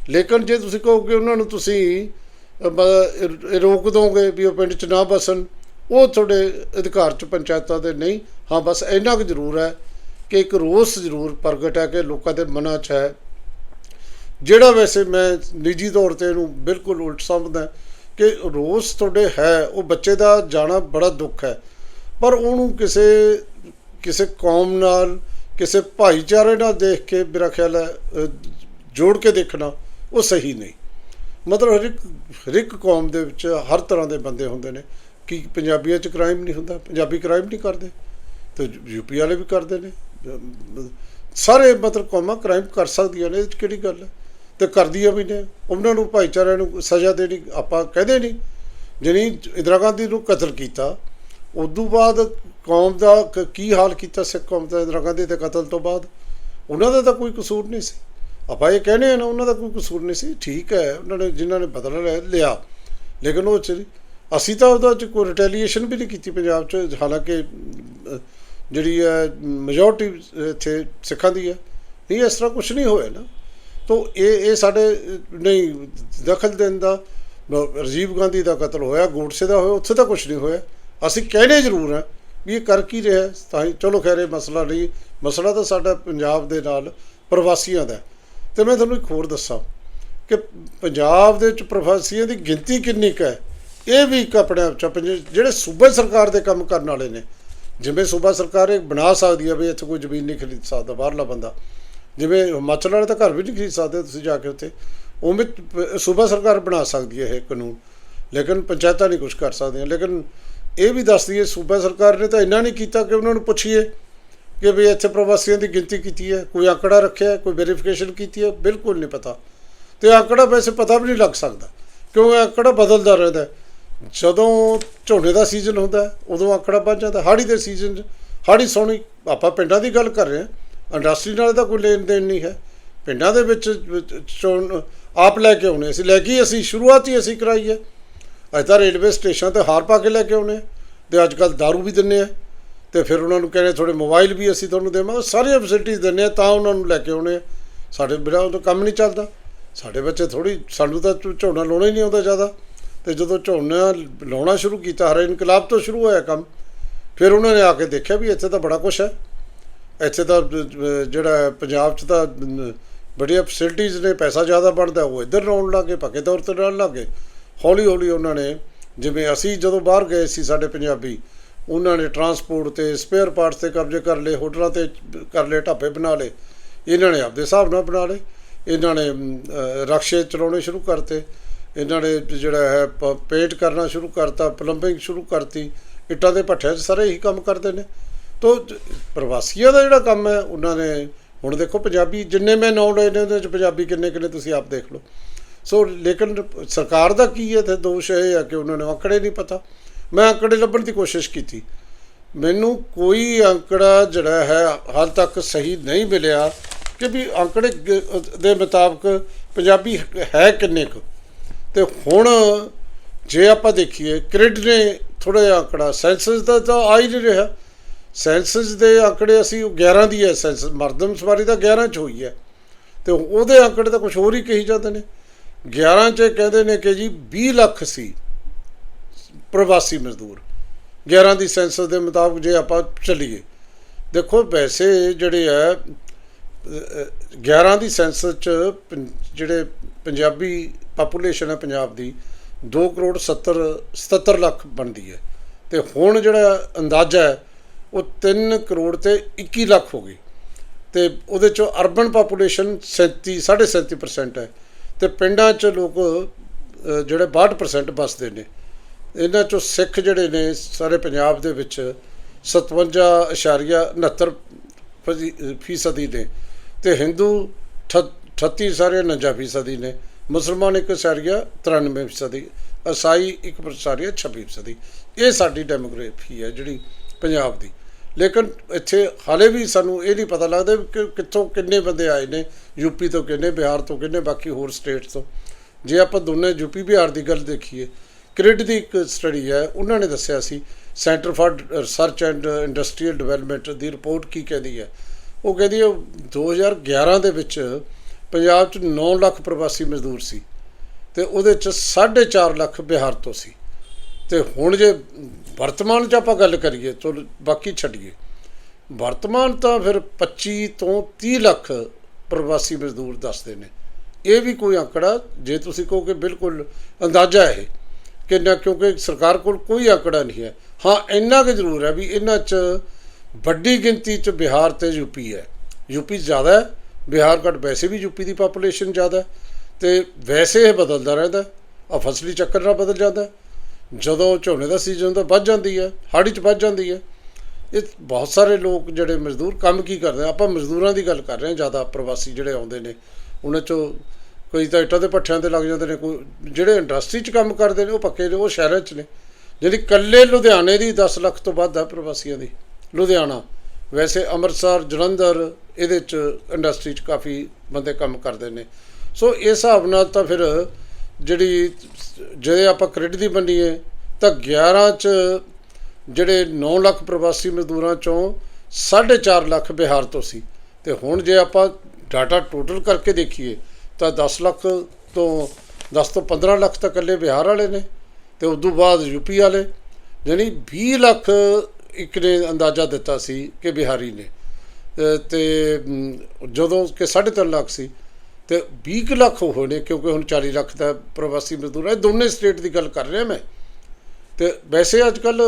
ਲੇਕਿਨ ਜੇ ਤੁਸੀਂ ਕਹੋਗੇ ਉਹਨਾਂ ਨੂੰ ਤੁਸੀਂ ਰੋਕ ਦੋਗੇ ਵੀ ਉਹ ਪਿੰਡ 'ਚ ਨਾ ਬਸਣ, ਉਹ ਤੁਹਾਡੇ ਅਧਿਕਾਰ 'ਚ ਪੰਚਾਇਤਾਂ ਦੇ ਨਹੀਂ, ਹਾਂ, ਬਸ ਇੰਨਾ ਕੁ ਜ਼ਰੂਰ ਹੈ ਕਿ ਇੱਕ ਰੋਸ ਜ਼ਰੂਰ ਪ੍ਰਗਟ ਹੈ ਕਿ ਲੋਕਾਂ ਦੇ ਮਨਾਂ 'ਚ ਹੈ। ਜਿਹੜਾ ਵੈਸੇ ਮੈਂ ਨਿੱਜੀ ਤੌਰ ਤੇ ਇਹਨੂੰ ਬਿਲਕੁਲ ਉਲਟ ਸਮਝਦਾ ਕਿ ਰੋਸ ਤੁਹਾਡੇ ਹੈ, ਉਹ ਬੱਚੇ ਦਾ ਜਾਣਾ ਬੜਾ ਦੁੱਖ ਹੈ। ਪਰ ਉਹਨੂੰ ਕਿਸੇ ਕਿਸੇ ਕੌਮ ਨਾਲ, ਕਿਸੇ ਭਾਈਚਾਰੇ ਨਾਲ ਦੇਖ ਕੇ ਮੇਰਾ ਖਿਆਲ ਹੈ ਜੋੜ ਕੇ ਦੇਖਣਾ ਉਹ ਸਹੀ ਨਹੀਂ। ਮਤਲਬ ਹਰ ਇੱਕ ਹਰ ਇੱਕ ਕੌਮ ਦੇ ਵਿੱਚ ਹਰ ਤਰ੍ਹਾਂ ਦੇ ਬੰਦੇ ਹੁੰਦੇ ਨੇ ਕਿ ਪੰਜਾਬੀਆਂ 'ਚ ਕ੍ਰਾਈਮ ਨਹੀਂ ਹੁੰਦਾ, ਪੰਜਾਬੀ ਕ੍ਰਾਈਮ ਨਹੀਂ ਕਰਦੇ, ਤੇ ਯੂਪੀ ਵਾਲੇ ਵੀ ਕਰਦੇ ਨੇ। ਸਾਰੇ ਮਤਲਬ ਕੌਮਾਂ ਕ੍ਰਾਈਮ ਕਰ ਸਕਦੀਆਂ ਨੇ, ਇਹ 'ਚ ਕਿਹੜੀ ਗੱਲ ਹੈ? ਤੇ ਕਰਦੀਆਂ ਵੀ ਨੇ, ਉਹਨਾਂ ਨੂੰ, ਭਾਈਚਾਰਿਆਂ ਨੂੰ ਸਜ਼ਾ ਦੇਣੀ ਆਪਾਂ ਕਹਦੇ ਨਹੀਂ। ਜਿਹੜੀ ਇੰਦਰਾ ਗਾਂਧੀ ਨੂੰ ਕਤਲ ਕੀਤਾ, ਉਦੋਂ ਬਾਅਦ ਕੌਮ ਦਾ ਕ- ਕੀ ਹਾਲ ਕੀਤਾ ਸਿੱਖ ਕੌਮ ਦਾ ਇੰਦਰਾ ਗਾਂਧੀ ਦੇ ਕਤਲ ਤੋਂ ਬਾਅਦ? ਉਹਨਾਂ ਦਾ ਤਾਂ ਕੋਈ ਕਸੂਰ ਨਹੀਂ ਸੀ। ਆਪਾਂ ਇਹ ਕਹਿੰਦੇ ਆ ਨਾ, ਉਹਨਾਂ ਦਾ ਕੋਈ ਕਸੂਰ ਨਹੀਂ ਸੀ। ਠੀਕ ਹੈ, ਉਹਨਾਂ ਨੇ, ਜਿਨ੍ਹਾਂ ਨੇ ਬਦਲਾ ਲਿਆ ਲਿਆ। ਲੇਕਿਨ ਉਹ ਚ ਅਸੀਂ ਤਾਂ ਉਹਦਾ ਚ ਕੋਈ ਰਿਟੈਲੀਏਸ਼ਨ ਵੀ ਨਹੀਂ ਕੀਤੀ ਪੰਜਾਬ ਚ। ਹਾਲਾਂਕਿ ਜਿਹੜੀ ਹੈ ਮੈਜੋਰਟੀ ਇੱਥੇ ਸਿੱਖਾਂ ਦੀ ਹੈ। ਨਹੀਂ, ਇਸ ਤਰ੍ਹਾਂ ਕੁਝ ਨਹੀਂ ਹੋਇਆ ਨਾ। ਤੋ ਇਹ ਇਹ ਸਾਡੇ, ਨਹੀਂ, ਦਖਲ ਦੇਣ ਦਾ ਰਾਜੀਵ ਗਾਂਧੀ ਦਾ ਕਤਲ ਹੋਇਆ, ਗੋਡਸੇ ਦਾ ਹੋਇਆ, ਉੱਥੇ ਤਾਂ ਕੁਝ ਨਹੀਂ ਹੋਇਆ। ਅਸੀਂ ਕਹਿੰਦੇ ਜ਼ਰੂਰ ਹਾਂ ਵੀ ਇਹ ਕਰ ਕੀ ਰਿਹਾ ਤਾਂ ਹੀ ਚਲੋ ਖੈਰ, ਇਹ ਮਸਲਾ ਨਹੀਂ। ਮਸਲਾ ਤਾਂ ਸਾਡਾ ਪੰਜਾਬ ਦੇ ਨਾਲ ਪ੍ਰਵਾਸੀਆਂ ਦਾ ਹੈ। ਤੇ ਮੈਂ ਤੁਹਾਨੂੰ ਇੱਕ ਹੋਰ ਦੱਸਾਂ ਕਿ ਪੰਜਾਬ ਦੇ ਵਿੱਚ ਪ੍ਰਵਾਸੀਆਂ ਦੀ ਗਿਣਤੀ ਕਿੰਨੀ ਕੁ ਹੈ? ਇਹ ਵੀ ਇੱਕ ਆਪਣੇ ਆਪ ਚ ਪੰਜ- ਜਿਹੜੇ ਸੂਬਾ ਸਰਕਾਰ ਦੇ ਕੰਮ ਕਰਨ ਵਾਲੇ ਨੇ। ਜਿਵੇਂ ਸੂਬਾ ਸਰਕਾਰ ਇਹ ਬਣਾ ਸਕਦੀ ਹੈ ਵੀ ਇੱਥੇ ਕੋਈ ਜ਼ਮੀਨ ਨਹੀਂ ਖਰੀਦ ਸਕਦਾ, ਬਾਹਰਲਾ ਬੰਦਾ। ਜਿਵੇਂ ਹਿਮਾਚਲ ਵਾਲੇ ਤਾਂ ਘਰ ਵੀ ਨਹੀਂ ਖਰੀਦ ਸਕਦੇ ਤੁਸੀਂ ਜਾ ਕੇ ਉੱਥੇ। ਉਵੇਂ ਸੂਬਾ ਸਰਕਾਰ ਬਣਾ ਸਕਦੀ ਹੈ ਇਹ ਕਾਨੂੰਨ। ਲੇਕਿਨ ਪੰਚਾਇਤਾਂ ਨਹੀਂ ਕੁਝ ਕਰ ਸਕਦੀਆਂ। ਲੇਕਿਨ ਇਹ ਵੀ ਦੱਸ ਦਈਏ ਸੂਬਾ ਸਰਕਾਰ ਨੇ ਤਾਂ ਇੰਨਾ ਨਹੀਂ ਕੀਤਾ ਕਿ ਉਹਨਾਂ ਨੂੰ ਪੁੱਛੀਏ ਕਿ ਵੀ ਇੱਥੇ ਪ੍ਰਵਾਸੀਆਂ ਦੀ ਗਿਣਤੀ ਕੀਤੀ ਹੈ, ਕੋਈ ਆંકੜਾ ਰੱਖਿਆ, ਕੋਈ ਵੈਰੀਫਿਕੇਸ਼ਨ ਕੀਤੀ ਹੈ, ਬਿਲਕੁਲ ਨਹੀਂ ਪਤਾ। ਤੇ ਆંકੜਾ ਵੈਸੇ ਪਤਾ ਵੀ ਨਹੀਂ ਲੱਗ ਸਕਦਾ ਕਿਉਂ ਆંકੜਾ ਬਦਲਦਾ ਰਹਿੰਦਾ ਜਦੋਂ ਝੋਨੇ ਦਾ ਸੀਜ਼ਨ ਹੁੰਦਾ ਉਦੋਂ ਆંકੜਾ ਵੱਧ ਜਾਂਦਾ ਹਾੜੀ ਦੇ ਸੀਜ਼ਨ 'ਚ, ਹਾੜੀ ਸੋਣੀ ਆਪਾਂ ਪਿੰਡਾਂ ਦੀ ਗੱਲ ਕਰ ਰਹੇ ਹਾਂ। ਇੰਡਸਟਰੀ ਨਾਲ ਤਾਂ ਕੋਈ ਲੈਣ ਦੇਣ ਨਹੀਂ ਹੈ। ਪਿੰਡਾਂ ਦੇ ਵਿੱਚ ਆਪ ਲੈ ਕੇ ਆਉਣੇ ਅਸੀਂ ਲੈ ਕੇ ਅਸੀਂ, ਸ਼ੁਰੂਆਤ ਹੀ ਅਸੀਂ ਕਰਾਈ ਹੈ। ਅੱਜ ਤਾਂ ਰੇਲਵੇ ਸਟੇਸ਼ਨ ਤੇ ਹਾਰ ਪਾ ਕੇ ਲੈ ਕੇ ਆਉਣੇ ਆ ਤੇ ਅੱਜ ਕੱਲ दारू ਵੀ ਦਿੰਨੇ ਆ ਤੇ ਫਿਰ ਉਹਨਾਂ ਨੂੰ ਕਹਿੰਦੇ ਥੋੜੇ ਮੋਬਾਈਲ ਵੀ ਅਸੀਂ ਤੁਹਾਨੂੰ ਦੇਵਾਂਗੇ ਸਾਰੀਆਂ ਫੈਸਿਲਿਟੀਆਂ ਦਿੰਨੇ ਆ ਤਾਂ ਉਹਨਾਂ ਨੂੰ ਲੈ ਕੇ ਆਉਣੇ ਆ। ਸਾਡੇ ਬਿਨਾਂ ਉਹ ਕੰਮ ਨਹੀਂ ਚੱਲਦਾ। ਸਾਡੇ ਬੱਚੇ ਥੋੜੀ ਸਾਨੂੰ ਤਾਂ ਝੋਨਾ ਲਾਉਣਾ ਹੀ ਨਹੀਂ ਆਉਂਦਾ ਜ਼ਿਆਦਾ। ਤੇ ਜਦੋਂ ਝੋਨਾ ਲਾਉਣਾ ਸ਼ੁਰੂ ਕੀਤਾ, ਹਰੇ ਇਨਕਲਾਬ ਤੋਂ ਸ਼ੁਰੂ ਹੋਇਆ ਕੰਮ, ਫਿਰ ਉਹਨਾਂ ਨੇ ਆ ਕੇ ਦੇਖਿਆ ਵੀ ਇੱਥੇ ਤਾਂ ਬੜਾ ਕੁਝ ਹੈ। ਇੱਥੇ ਤਾਂ ਜਿਹੜਾ ਪੰਜਾਬ 'ਚ ਤਾਂ ਬੜੀਆਂ ਫੈਸਿਲਿਟੀਆਂ ਨੇ, ਪੈਸਾ ਜ਼ਿਆਦਾ ਬਣਦਾ, ਉਹ ਇੱਧਰ ਲਾਉਣ ਲੱਗੇ ਪੱਕੇ ਤੌਰ ਤੇ ਲਾਉਣ ਲੱਗੇ ਹੌਲੀ ਹੌਲੀ ਉਹਨਾਂ ਨੇ, ਜਿਵੇਂ ਅਸੀਂ ਜਦੋਂ ਬਾਹਰ ਗਏ ਸੀ ਸਾਡੇ ਪੰਜਾਬੀ, ਉਹਨਾਂ ਨੇ ਟਰਾਂਸਪੋਰਟ ਤੇ ਸਪੇਅਰ ਪਾਰਟਸ ਤੇ ਕਬਜ਼ੇ ਕਰ ਲਏ, ਹੋਟਲਾਂ ਤੇ ਕਰ ਲਏ, ਢਾਬੇ ਬਣਾ ਲਏ। ਇਹਨਾਂ ਨੇ ਆਪਦੇ ਹਿਸਾਬ ਨਾਲ ਬਣਾ ਲਏ। ਇਹਨਾਂ ਨੇ ਰਕਸ਼ੇ ਚਲਾਉਣੇ ਸ਼ੁਰੂ ਕਰਤੇ। ਇਹਨਾਂ ਨੇ ਜਿਹੜਾ ਹੈ ਪੇਂਟ ਕਰਨਾ ਸ਼ੁਰੂ ਕਰਤਾ ਪਲੰਬਿੰਗ ਸ਼ੁਰੂ ਕਰਤੀ। ਇੱਟਾਂ ਦੇ ਭੱਠਿਆਂ 'ਚ ਸਾਰੇ ਇਹੀ ਕੰਮ ਕਰਦੇ ਨੇ। ਤੋ ਪ੍ਰਵਾਸੀਆਂ ਦਾ ਜਿਹੜਾ ਕੰਮ ਹੈ, ਉਹਨਾਂ ਨੇ, ਹੁਣ ਦੇਖੋ ਪੰਜਾਬੀ ਜਿੰਨੇ ਮੈਂ ਨੌਲੇਜ ਨੇ, ਉਹਦੇ ਵਿੱਚ ਪੰਜਾਬੀ ਕਿੰਨੇ ਕਿੰਨੇ ਤੁਸੀਂ ਆਪ ਦੇਖ ਲਓ। ਸੋ ਲੇਕਿਨ ਸਰਕਾਰ ਦਾ ਕੀ ਹੈ ਤੇ ਦੋਸ਼ ਇਹ ਹੈ ਕਿ ਉਹਨਾਂ ਨੂੰ ਅੰਕੜੇ ਨਹੀਂ ਪਤਾ? ਮੈਂ ਅੰਕੜੇ ਲੱਭਣ ਦੀ ਕੋਸ਼ਿਸ਼ ਕੀਤੀ। ਮੈਨੂੰ ਕੋਈ ਅੰਕੜਾ ਜਿਹੜਾ ਹੈ ਹਾਲ ਤੱਕ ਸਹੀ ਨਹੀਂ ਮਿਲਿਆ ਕਿ ਵੀ ਅੰਕੜੇ ਦੇ ਮੁਤਾਬਕ ਪੰਜਾਬੀ ਹੈ ਕਿੰਨੇ ਕੁ? ਤੇ ਹੁਣ ਜੇ ਆਪਾਂ ਦੇਖੀਏ, ਕ੍ਰਿਡ ਨੇ ਥੋੜਾ ਜਿਹਾ ਅੰਕੜਾ, ਸੈਂਸਸ ਦਾ ਤਾਂ ਆ ਹੀ ਨਹੀਂ ਰਿਹਾ। ਸੈਂਸਸ ਦੇ ਅੰਕੜੇ ਅਸੀਂ ਉਹ 11 ਦੀ ਹੈ, ਸੈਂਸਸ ਮਰਦਮਸ਼ੁਮਾਰੀ ਤਾਂ 11 ਚ ਹੋਈ ਹੈ। ਤੇ ਉਹਦੇ ਅੰਕੜੇ ਤਾਂ ਕੁਝ ਹੋਰ ਹੀ ਕਹੀ ਜਾਂਦੇ ਨੇ। 11 ਚ ਕਹਿੰਦੇ ਨੇ ਕਿ ਜੀ 20 ਲੱਖ ਸੀ ਪ੍ਰਵਾਸੀ ਮਜ਼ਦੂਰ। 11 ਦੀ ਸੈਂਸਸ ਦੇ ਮੁਤਾਬਕ ਜੇ ਆਪਾਂ ਚੱਲੀਏ ਦੇਖੋ ਵੈਸੇ ਜਿਹੜੇ ਆ ਅਹ, 11 ਦੀ ਸੈਂਸਸ ਚ ਪੰ- ਜਿਹੜੇ ਪੰਜਾਬੀ ਪਾਪੂਲੇਸ਼ਨ ਹੈ ਪੰਜਾਬ ਦੀ 2 ਕਰੋੜ 70 77 ਲੱਖ ਬਣਦੀ ਹੈ। ਤੇ ਹੁਣ ਜਿਹੜਾ ਅੰਦਾਜ਼ਾ ਹੈ ਉਹ 3 ਕਰੋੜ ਤੇ 21 ਲੱਖ ਹੋ ਗਈ। ਤੇ ਉਹਦੇ ਚੋਂ ਅਰਬਨ ਪਾਪੂਲੇਸ਼ਨ 37 37% ਹੈ। ਤੇ ਪਿੰਡਾਂ 'ਚ ਲੋਕ ਜਿਹੜੇ 62% ਬਸਦੇ ਨੇ। ਇਹਨਾਂ 'ਚੋਂ ਸਿੱਖ ਜਿਹੜੇ ਨੇ, ਸਾਰੇ ਪੰਜਾਬ ਦੇ ਵਿੱਚ 57.69 ਫਜ਼ੀ- ਫੀਸਦੀ ਨੇ ਤੇ ਹਿੰਦੂ 38 ਸਾਰੇ 49 ਫੀਸਦੀ ਨੇ, ਮੁਸਲਮਾਨ ਇੱਕ ਸਾਰੀਆ 93 ਫੀਸਦੀ, ਈਸਾਈ ਇੱਕ ਸਾਰੀਆ 26 ਫੀਸਦੀ। ਇਹ ਸਾਡੀ ਡੈਮੋਗ੍ਰਾਫੀ ਹੈ ਜਿਹੜੀ ਪੰਜਾਬ ਦੀ। ਲੇਕਿਨ ਇੱਥੇ ਹਾਲੇ ਵੀ ਸਾਨੂੰ ਇਹ ਨਹੀਂ ਪਤਾ ਲੱਗਦਾ ਕਿ ਕਿੱਥੋਂ ਕਿੰਨੇ ਬੰਦੇ ਆਏ ਨੇ ਯੂਪੀ ਤੋਂ ਕਿੰਨੇ, ਬਿਹਾਰ ਤੋਂ ਕਿੰਨੇ, ਬਾਕੀ ਹੋਰ ਸਟੇਟਸ ਤੋਂ। ਜੇ ਆਪਾਂ ਦੋਨੇ ਯੂਪੀ ਬਿਹਾਰ ਦੀ ਗੱਲ ਦੇਖੀਏ, ਕ੍ਰਿਡ ਦੀ ਇੱਕ ਸਟੱਡੀ ਹੈ, ਉਹਨਾਂ ਨੇ ਦੱਸਿਆ ਸੀ, Centre for Research and Industrial Development the report ਕੀ ਕਹਿੰਦੀ ਹੈ? ਉਹ ਕਹਿੰਦੀ ਹੈ 2011 ਦੇ ਵਿੱਚ ਪੰਜਾਬ 'ਚ 9 ਲੱਖ ਪ੍ਰਵਾਸੀ ਮਜ਼ਦੂਰ ਸੀ ਤੇ ਉਹਦੇ 'ਚ 4.5 ਲੱਖ ਬਿਹਾਰ ਤੋਂ ਸੀ। ਤੇ ਹੁਣ ਜੇ ਵਰਤਮਾਨ 'ਚ ਆਪਾਂ ਗੱਲ ਕਰੀਏ ਤਾਂ ਬਾਕੀ ਛੱਡੀਏ। ਵਰਤਮਾਨ ਤਾਂ ਫਿਰ 25 ਤੋਂ 30 ਲੱਖ ਪ੍ਰਵਾਸੀ ਮਜ਼ਦੂਰ ਦੱਸਦੇ ਨੇ। ਇਹ ਵੀ ਕੋਈ ਅੰਕੜਾ ਜੇ ਤੁਸੀਂ ਕਹੋ ਕਿ ਬਿਲਕੁਲ ਅੰਦਾਜ਼ਾ ਹੈ ਕਿ ਨਾ, ਕਿਉਂਕਿ ਸਰਕਾਰ ਕੋਲ ਕੋਈ ਅੰਕੜਾ ਨਹੀਂ ਹੈ। ਹਾਂ, ਇੰਨਾ ਕੁ ਜ਼ਰੂਰ ਹੈ ਵੀ ਇਹਨਾਂ 'ਚ ਵੱਡੀ ਗਿਣਤੀ 'ਚ ਬਿਹਾਰ ਤੇ ਯੂਪੀ ਹੈ। ਯੂਪੀ ਜ਼ਿਆਦਾ ਹੈ, ਬਿਹਾਰ ਘੱਟ, ਵੈਸੇ ਵੀ ਯੂਪੀ ਦੀ ਪਾਪੂਲੇਸ਼ਨ ਜ਼ਿਆਦਾ ਹੈ ਤੇ ਵੈਸੇ ਇਹ ਬਦਲਦਾ ਰਹਿੰਦਾ ਆ ਫਸਲੀ ਚੱਕਰ ਨਾਲ ਬਦਲ ਜਾਂਦਾ ਜਦੋਂ ਝੋਨੇ ਦਾ ਸੀਜ਼ਨ ਹੁੰਦਾ, ਵੱਧ ਜਾਂਦੀ ਹੈ ਹਾੜੀ 'ਚ ਵੱਧ ਜਾਂਦੀ ਹੈ। ਇਹ ਬਹੁਤ ਸਾਰੇ ਲੋਕ ਜਿਹੜੇ ਮਜ਼ਦੂਰ ਕੰਮ ਕੀ ਕਰਦੇ ਆਪਾਂ ਮਜ਼ਦੂਰਾਂ ਦੀ ਗੱਲ ਕਰ ਰਹੇ ਹਾਂ, ਜ਼ਿਆਦਾ ਪ੍ਰਵਾਸੀ ਜਿਹੜੇ ਆਉਂਦੇ ਨੇ, ਉਹਨਾਂ 'ਚੋਂ ਕੋਈ ਤਾਂ ਇੱਟਾਂ ਦੇ ਪੱਠਿਆਂ ਤੇ ਲੱਗ ਜਾਂਦੇ ਨੇ, ਕੋਈ ਜਿਹੜੇ ਇੰਡਸਟਰੀ 'ਚ ਕੰਮ ਕਰਦੇ ਨੇ, ਉਹ ਪੱਕੇ ਨੇ, ਉਹ ਸ਼ਹਿਰਾਂ 'ਚ ਨੇ। ਜਿਹੜੀ ਕੱਲੇ ਲੁਧਿਆਣੇ ਦੀ 10 ਲੱਖ ਤੋਂ ਵੱਧ ਹੈ ਪ੍ਰਵਾਸੀਆਂ ਦੀ, ਲੁਧਿਆਣਾ। ਵੈਸੇ ਅੰਮ੍ਰਿਤਸਰ, ਜਲੰਧਰ, ਇਹਦੇ 'ਚ ਇੰਡਸਟਰੀ 'ਚ ਕਾਫੀ ਬੰਦੇ ਕੰਮ ਕਰਦੇ ਨੇ। ਸੋ ਇਸ ਹਿਸਾਬ ਨਾਲ ਤਾਂ ਫਿਰ ਜਿਹੜੀ ਜੇ ਆਪਾਂ ਕ੍ਰੈਡਿਟ ਦੀ ਮੰਨੀਏ ਤਾਂ 11 ਚ ਜਿਹੜੇ 9 ਲੱਖ ਪ੍ਰਵਾਸੀ ਮਜ਼ਦੂਰਾਂ ਚੋਂ 4.5 ਲੱਖ ਬਿਹਾਰ ਤੋਂ ਸੀ। ਤੇ ਹੁਣ ਜੇ ਆਪਾਂ ਡਾਟਾ ਟੋਟਲ ਕਰਕੇ ਦੇਖੀਏ ਤਾਂ 10 ਲੱਖ ਤੋਂ 10 ਤੋਂ 15 ਲੱਖ ਤਾਂ ਇਕੱਲੇ ਬਿਹਾਰ ਵਾਲੇ ਨੇ ਤੇ ਉਸ ਤੋਂ ਬਾਅਦ ਯੂਪੀ ਵਾਲੇ ਯਾਨੀ 20 ਲੱਖ ਇੱਕ ਨੇ ਅੰਦਾਜ਼ਾ ਦਿੱਤਾ ਸੀ ਕਿ ਬਿਹਾਰੀ ਨੇ। ਅ, ਤੇ ਜਦੋਂ ਕਿ 3.5 ਲੱਖ ਸੀ ਤੇ 20 ਕੁ ਲੱਖ ਹੋਏ ਨੇ, ਕਿਉਂਕਿ ਹੁਣ 40 ਲੱਖ ਦਾ ਪ੍ਰਵਾਸੀ ਮਜ਼ਦੂਰ ਹੈ। ਦੋਨੇ ਸਟੇਟ ਦੀ ਗੱਲ ਕਰ ਰਿਹਾ ਮੈਂ। ਤੇ ਵੈਸੇ ਅੱਜ ਕੱਲ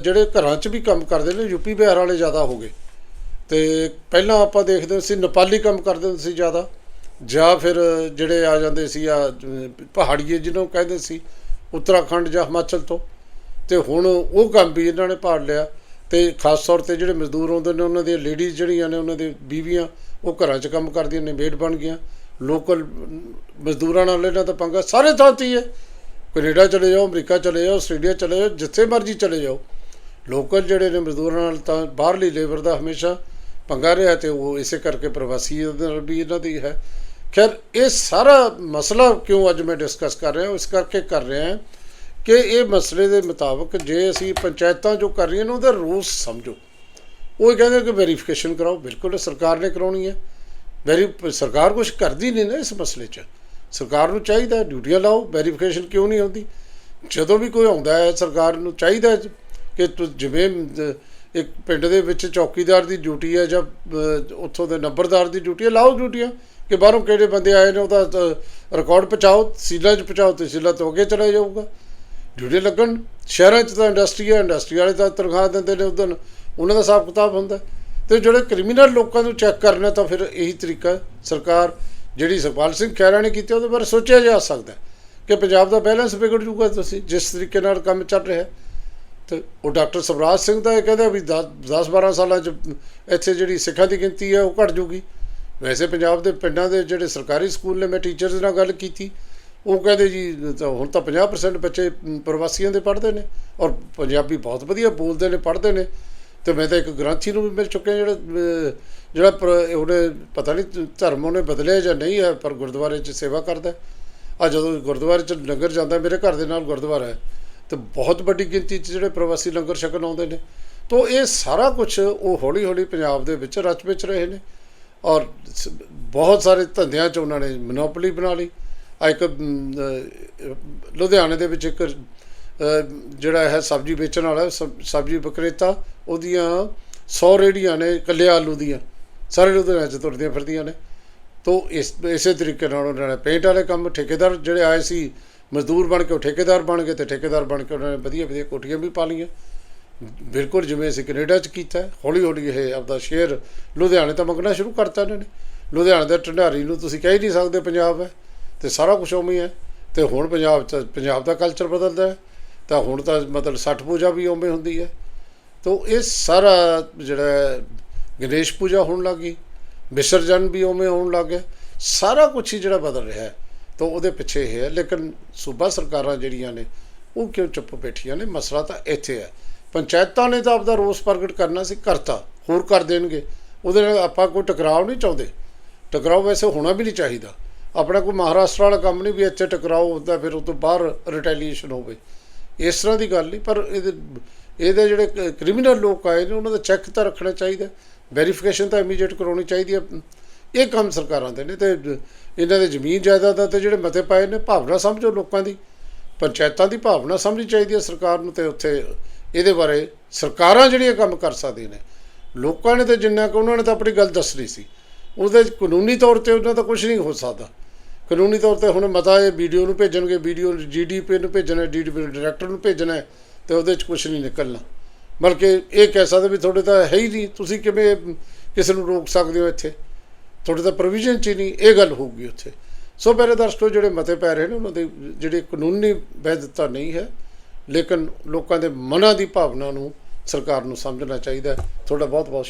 ਜਿਹੜੇ ਘਰਾਂ 'ਚ ਵੀ ਕੰਮ ਕਰਦੇ ਨੇ ਯੂਪੀ ਬਿਹਾਰ ਵਾਲੇ ਜ਼ਿਆਦਾ ਹੋ ਗਏ। ਤੇ ਪਹਿਲਾਂ ਆਪਾਂ ਦੇਖਦੇ ਸੀ, ਨੇਪਾਲੀ ਕੰਮ ਕਰਦੇ ਹੁੰਦੇ ਸੀ ਜ਼ਿਆਦਾ। ਜਾਂ ਫਿਰ ਜਿਹੜੇ ਆ ਜਾਂਦੇ ਸੀ, ਆ, ਪਹਾੜੀਏ ਜਿਹਨੂੰ ਕਹਿੰਦੇ ਸੀ, ਉੱਤਰਾਖੰਡ ਜਾਂ ਹਿਮਾਚਲ ਤੋਂ। ਤੇ ਹੁਣ ਉਹ ਕੰਮ ਵੀ ਇਹਨਾਂ ਨੇ ਪਾੜ ਲਿਆ। ਤੇ ਖਾਸ ਤੌਰ ਤੇ ਜਿਹੜੇ ਮਜ਼ਦੂਰ ਆਉਂਦੇ ਨੇ, ਉਹਨਾਂ ਦੀਆਂ ਲੇਡੀਜ਼ ਜਿਹੜੀਆਂ ਨੇ, ਉਹਨਾਂ ਦੇ ਬੀਵੀਆਂ ਉਹ ਘਰਾਂ 'ਚ ਕੰਮ ਕਰਦੀਆਂ ਨੇ ਮੇਡ ਬਣ ਗਈਆਂ। ਲੋਕਲ ਮਜ਼ਦੂਰਾਂ ਨਾਲ ਇਹਨਾਂ ਦਾ ਪੰਗਾ ਸਾਰੇ ਥਾਂ ਤੇ ਹੀ ਹੈ। ਕੈਨੇਡਾ ਚਲੇ ਜਾਓ, ਅਮਰੀਕਾ ਚਲੇ ਜਾਓ, ਆਸਟ੍ਰੇਲੀਆ ਚਲੇ ਜਾਓ, ਜਿੱਥੇ ਮਰਜ਼ੀ ਚਲੇ ਜਾਓ। ਲੋਕਲ ਜਿਹੜੇ ਨੇ ਮਜ਼ਦੂਰਾਂ ਨਾਲ ਤਾਂ ਬਾਹਰਲੀ ਲੇਬਰ ਦਾ ਹਮੇਸ਼ਾ ਪੰਗਾ ਰਿਹਾ ਤੇ ਉਹ ਇਸੇ ਕਰਕੇ ਪ੍ਰਵਾਸੀ ਨਾਲ ਵੀ ਇਹਨਾਂ ਦੀ ਹੈ। ਖੈਰ, ਇਹ ਸਾਰਾ ਮਸਲਾ ਕਿਉਂ ਅੱਜ ਮੈਂ ਡਿਸਕਸ ਕਰ ਰਿਹਾ, ਇਸ ਕਰਕੇ ਕਰ ਰਿਹਾ ਹਾਂ ਕਿ ਇਹ ਮਸਲੇ ਦੇ ਮੁਤਾਬਕ ਜੇ ਅਸੀਂ ਪੰਚਾਇਤਾਂ ਜੋ ਕਰ ਰਹੀਆਂ ਨੇ, ਉਹਦਾ ਰੂਸ ਸਮਝੋ। ਉਹ ਕਹਿੰਦੇ ਕਿ ਵੈਰੀਫਿਕੇਸ਼ਨ ਕਰਾਓ। ਬਿਲਕੁਲ ਸਰਕਾਰ ਨੇ ਕਰਾਉਣੀ ਹੈ। ਵੈਰੀ ਸਰਕਾਰ ਕੁਝ ਕਰਦੀ ਨਹੀਂ ਨਾ ਇਸ ਮਸਲੇ 'ਚ। ਸਰਕਾਰ ਨੂੰ ਚਾਹੀਦਾ ਡਿਊਟੀਆਂ ਲਾਓ ਵੈਰੀਫਿਕੇਸ਼ਨ ਕਿਉਂ ਨਹੀਂ ਆਉਂਦੀ? ਜਦੋਂ ਵੀ ਕੋਈ ਆਉਂਦਾ ਹੈ, ਸਰਕਾਰ ਨੂੰ ਚਾਹੀਦਾ ਕਿ ਤੁ- ਜਿਵੇਂ ਇੱਕ ਪਿੰਡ ਦੇ ਵਿੱਚ ਚੌਕੀਦਾਰ ਦੀ ਡਿਊਟੀ ਹੈ ਜਾਂ ਉੱਥੋਂ ਦੇ ਨੰਬਰਦਾਰ ਦੀ ਡਿਊਟੀ ਹੈ ਲਾਓ ਡਿਊਟੀਆਂ ਕਿ ਬਾਹਰੋਂ ਕਿਹੜੇ ਬੰਦੇ ਆਏ ਨੇ ਉਹਦਾ ਰਿਕਾਰਡ ਪਹੁੰਚਾਓ, ਸੀਲਾਂ 'ਚ ਪਹੁੰਚਾਓ ਤੇ ਸੀਲਾਂ ਤੋਂ ਅੱਗੇ ਚਲਾ ਜਾਊਗਾ। ਡਿਊਟੀ ਲੱਗਣ। ਸ਼ਹਿਰਾਂ 'ਚ ਤਾਂ ਇੰਡਸਟਰੀ ਹੈ ਇੰਡਸਟਰੀ ਵਾਲੇ ਤਾਂ ਤਨਖਾਹ ਦਿੰਦੇ ਨੇ ਉਦੋਂ ਉਹਨਾਂ ਦਾ ਹਿਸਾਬ ਕਿਤਾਬ ਹੁੰਦਾ। ਤੇ ਜਿਹੜੇ ਕ੍ਰਿਮੀਨਲ ਲੋਕਾਂ ਨੂੰ ਚੈੱਕ ਕਰਨਾ ਤਾਂ ਫਿਰ ਇਹੀ ਤਰੀਕਾ ਸਰਕਾਰ, ਜਿਹੜੀ ਸਰਪਾਲ ਸਿੰਘ ਖਹਿਰਾ ਨੇ ਕੀਤੀ, ਉਹਦੇ ਬਾਰੇ ਸੋਚਿਆ ਜਾ ਸਕਦਾ ਕਿ ਪੰਜਾਬ ਦਾ ਬੈਲੈਂਸ ਵਿਗੜ ਜੂਗਾ ਤੁਸੀਂ, ਜਿਸ ਤਰੀਕੇ ਨਾਲ ਕੰਮ ਚੱਲ ਰਿਹਾ ਹੈ। ਤੇ ਉਹ ਡਾਕਟਰ ਸਵਰਾਜ ਸਿੰਘ ਦਾ ਇਹ ਕਹਿੰਦਾ ਵੀ 10 12 ਸਾਲਾਂ ਚ ਇੱਥੇ ਜਿਹੜੀ ਸਿੱਖਾਂ ਦੀ ਗਿਣਤੀ ਹੈ ਉਹ ਘਟ ਜੂਗੀ ਵੈਸੇ ਪੰਜਾਬ ਦੇ ਪਿੰਡਾਂ ਦੇ ਜਿਹੜੇ ਸਰਕਾਰੀ ਸਕੂਲ ਨੇ, ਮੈਂ ਟੀਚਰਸ ਨਾਲ ਗੱਲ ਕੀਤੀ। ਉਹ ਕਹਿੰਦੇ ਜੀ, ਤਾਂ ਹੁਣ ਤਾਂ 50% ਬੱਚੇ ਪ੍ਰਵਾਸੀਆਂ ਦੇ ਪੜ੍ਹਦੇ ਨੇ ਔਰ ਪੰਜਾਬੀ ਬਹੁਤ ਵਧੀਆ ਬੋਲਦੇ ਨੇ, ਪੜ੍ਹਦੇ ਨੇ। ਤੇ ਮੈਂ ਤਾਂ ਇੱਕ ਗ੍ਰੰਥੀ ਨੂੰ ਵੀ ਮਿਲ ਚੁੱਕਿਆ ਜਿਹੜਾ ਜਿਹੜਾ ਪਰ- ਉਹਨੇ ਪਤਾ ਨਹੀਂ ਧਰਮ ਉਹਨੇ ਬਦਲਿਆ ਜਾਂ ਨਹੀਂ ਹੈ, ਪਰ ਗੁਰਦੁਆਰੇ 'ਚ ਸੇਵਾ ਕਰਦਾ ਆ ਜਦੋਂ ਗੁਰਦੁਆਰੇ 'ਚ ਲੰਗਰ ਜਾਂਦਾ, ਮੇਰੇ ਘਰ ਦੇ ਨਾਲ ਗੁਰਦੁਆਰਾ ਹੈ, ਤੇ ਬਹੁਤ ਵੱਡੀ ਗਿਣਤੀ 'ਚ ਜਿਹੜੇ ਪ੍ਰਵਾਸੀ ਲੰਗਰ ਛਕਣ ਆਉਂਦੇ ਨੇ। ਤੋਂ ਇਹ ਸਾਰਾ ਕੁਝ ਉਹ ਹੌਲੀ ਹੌਲੀ ਪੰਜਾਬ ਦੇ ਵਿੱਚ ਰਚ ਵਿੱਚ ਰਹੇ ਨੇ ਔਰ ਸ- ਬਹੁਤ ਸਾਰੇ ਧੰਦਿਆਂ 'ਚ ਉਹਨਾਂ ਨੇ ਮੋਨੋਪੋਲੀ ਬਣਾ ਲਈ। ਆ ਇੱਕ ਲੁਧਿਆਣੇ ਦੇ ਵਿੱਚ ਇੱਕ ਜਿਹੜਾ ਹੈ ਸਬਜ਼ੀ ਵੇਚਣ ਵਾਲਾ, ਸਬ- ਸਬਜ਼ੀ ਵਿਕਰੇਤਾ, ਉਹਦੀਆਂ 100 ਰੇੜੀਆਂ ਨੇ ਕੱਲੇ ਆਲੂ ਦੀਆਂ। ਸਾਰੇ ਲੁਧਿਆਣੇ 'ਚ ਤੁਰਦੀਆਂ ਫਿਰਦੀਆਂ ਨੇ। ਤੋ ਇਸ, ਇਸੇ ਤਰੀਕੇ ਨਾਲ ਉਹਨਾਂ ਨੇ ਪੇਂਟ ਵਾਲੇ ਕੰਮ, ਠੇਕੇਦਾਰ ਜਿਹੜੇ ਆਏ ਸੀ, ਮਜ਼ਦੂਰ ਬਣ ਕੇ ਉਹ ਠੇਕੇਦਾਰ ਬਣ ਗਏ ਤੇ ਠੇਕੇਦਾਰ ਬਣ ਕੇ ਉਹਨਾਂ ਨੇ ਵਧੀਆ ਵਧੀਆ ਕੋਠੀਆਂ ਵੀ ਪਾ ਲਈਆਂ। ਬਿਲਕੁਲ ਜਿਵੇਂ ਅਸੀਂ ਕੈਨੇਡਾ 'ਚ ਕੀਤਾ ਹੌਲੀ ਹੌਲੀ ਇਹ ਆਪਦਾ ਸ਼ੇਅਰ ਲੁਧਿਆਣੇ ਤੋਂ ਮੰਗਣਾ ਸ਼ੁਰੂ ਕਰਤਾ ਇਹਨਾਂ ਨੇ। ਲੁਧਿਆਣੇ ਦੇ ਢੰਡਾਰੀ ਨੂੰ ਤੁਸੀਂ ਕਹਿ ਹੀ ਨਹੀਂ ਸਕਦੇ, ਪੰਜਾਬ ਹੈ ਤੇ ਸਾਰਾ ਕੁਝ ਉਵੇਂ ਹੈ ਤੇ ਹੁਣ ਪੰਜਾਬ 'ਚ, ਪੰਜਾਬ ਦਾ ਕਲਚਰ ਬਦਲਦਾ ਹੈ। ਤਾਂ ਹੁਣ ਤਾਂ ਮਤਲਬ ਸੱਠ ਪੂਜਾ ਵੀ ਉਵੇਂ ਹੁੰਦੀ ਹੈ। ਤਾਂ ਇਹ ਸਾਰਾ ਜਿਹੜਾ ਗਣੇਸ਼ ਪੂਜਾ ਹੋਣ ਲੱਗੀ, ਵਿਸਰਜਨ ਵੀ ਉਵੇਂ ਹੋਣ ਲੱਗ ਗਿਆ, ਸਾਰਾ ਕੁਝ ਹੀ ਜਿਹੜਾ ਬਦਲ ਰਿਹਾ ਹੈ। ਤਾਂ ਉਹਦੇ ਪਿੱਛੇ ਇਹ ਹੈ, ਲੇਕਿਨ ਸੂਬਾ ਸਰਕਾਰਾਂ ਜਿਹੜੀਆਂ ਨੇ, ਉਹ ਕਿਉਂ ਚੁੱਪ ਬੈਠੀਆਂ ਨੇ? ਮਸਲਾ ਤਾਂ ਇੱਥੇ ਹੈ। ਪੰਚਾਇਤਾਂ ਨੇ ਤਾਂ ਆਪਦਾ ਰੋਸ ਪ੍ਰਗਟ ਕਰਨਾ ਸੀ, ਕਰਤਾ, ਹੋਰ ਕਰ ਦੇਣਗੇ। ਉਹਦੇ ਨਾਲ ਆਪਾਂ ਕੋਈ ਟਕਰਾਅ ਨਹੀਂ ਚਾਹੁੰਦੇ। ਟਕਰਾਅ ਵੈਸੇ ਹੋਣਾ ਵੀ ਨਹੀਂ ਚਾਹੀਦਾ। ਆਪਣਾ ਕੋਈ ਮਹਾਰਾਸ਼ਟਰ ਵਾਲਾ ਕੰਮ ਨਹੀਂ ਵੀ ਇੱਥੇ ਟਕਰਾਅ ਹੁੰਦਾ ਫਿਰ ਉਹ ਤੋਂ ਬਾਹਰ ਰਿਟੈਲੀਏਸ਼ਨ ਹੋਵੇ। ਇਸ ਤਰ੍ਹਾਂ ਦੀ ਗੱਲ ਨਹੀਂ, ਪਰ ਇਹਦੇ ਇਹਦੇ ਜਿਹੜੇ ਕ੍ਰਿਮੀਨਲ ਲੋਕ ਆਏ ਨੇ, ਉਹਨਾਂ ਦਾ ਚੈੱਕ ਤਾਂ ਰੱਖਣਾ ਚਾਹੀਦਾ ਵੈਰੀਫਿਕੇਸ਼ਨ ਤਾਂ ਇਮੀਡੀਏਟ ਕਰਾਉਣੀ ਚਾਹੀਦੀ ਹੈ। ਇਹ ਕੰਮ ਸਰਕਾਰਾਂ ਦੇ ਨੇ ਤੇ ਇਹਨਾਂ ਦੇ ਜ਼ਮੀਨ ਜਾਇਦਾਦਾਂ ਤੇ ਜਿਹੜੇ ਮਤੇ ਪਾਏ ਨੇ, ਭਾਵਨਾ ਸਮਝੋ ਲੋਕਾਂ ਦੀ। ਪੰਚਾਇਤਾਂ ਦੀ ਭਾਵਨਾ ਸਮਝਣੀ ਚਾਹੀਦੀ ਹੈ ਸਰਕਾਰ ਨੂੰ ਤੇ ਉੱਥੇ ਇਹਦੇ ਬਾਰੇ ਸਰਕਾਰਾਂ ਜਿਹੜੀਆਂ ਕੰਮ ਕਰ ਸਕਦੀਆਂ ਨੇ। ਲੋਕਾਂ ਨੇ ਤੇ ਜਿੰਨਾ ਕਿ ਉਹਨਾਂ ਨੇ ਤਾਂ ਆਪਣੀ ਗੱਲ ਦੱਸਣੀ ਸੀ। ਉਹਦੇ 'ਚ ਕਾਨੂੰਨੀ ਤੌਰ ਤੇ ਉਹਨਾਂ ਦਾ ਕੁਝ ਨਹੀਂ ਹੋ ਸਕਦਾ। ਕਾਨੂੰਨੀ ਤੌਰ ਤੇ ਹੁਣ ਮਤਾ ਇਹ ਵੀਡੀਓ ਨੂੰ ਭੇਜਣਗੇ ਵੀਡੀਓ ਜੀਡੀਪੀ ਨੂੰ ਭੇਜਣਾ ਡੀਡੀਪੀ ਡਾਇਰੈਕਟਰ ਨੂੰ ਭੇਜਣਾ ਹੈ ਤੇ ਉਹਦੇ 'ਚ ਕੁਝ ਨਹੀਂ ਨਿਕਲਣਾ। ਬਲਕਿ ਇਹ ਕਹਿ ਸਕਦੇ ਵੀ ਤੁਹਾਡੇ ਤਾਂ ਹੈ ਹੀ ਨਹੀਂ, ਤੁਸੀਂ ਕਿਵੇਂ ਕਿਸੇ ਨੂੰ ਰੋਕ ਸਕਦੇ ਹੋ ਇੱਥੇ? ਤੁਹਾਡੇ ਤਾਂ ਪ੍ਰੋਵੀਜ਼ਨ ਚ ਹੀ ਨਹੀਂ, ਇਹ ਗੱਲ ਹੋਊਗੀ ਉੱਥੇ। ਸੋ ਮੇਰੇ ਦਰਸ਼ਕੋ, ਜਿਹੜੇ ਮਤੇ ਪੈ ਰਹੇ ਨੇ, ਉਹਨਾਂ ਦੇ ਜਿਹੜੇ ਕਾਨੂੰਨੀ ਵੈਧਤਾ ਨਹੀਂ ਹੈ, ਲੇਕਿਨ ਲੋਕਾਂ ਦੇ ਮਨਾਂ ਦੀ ਭਾਵਨਾ ਨੂੰ ਸਰਕਾਰ ਨੂੰ ਸਮਝਣਾ ਚਾਹੀਦਾ ਤੁਹਾਡਾ ਬਹੁਤ ਬਹੁਤ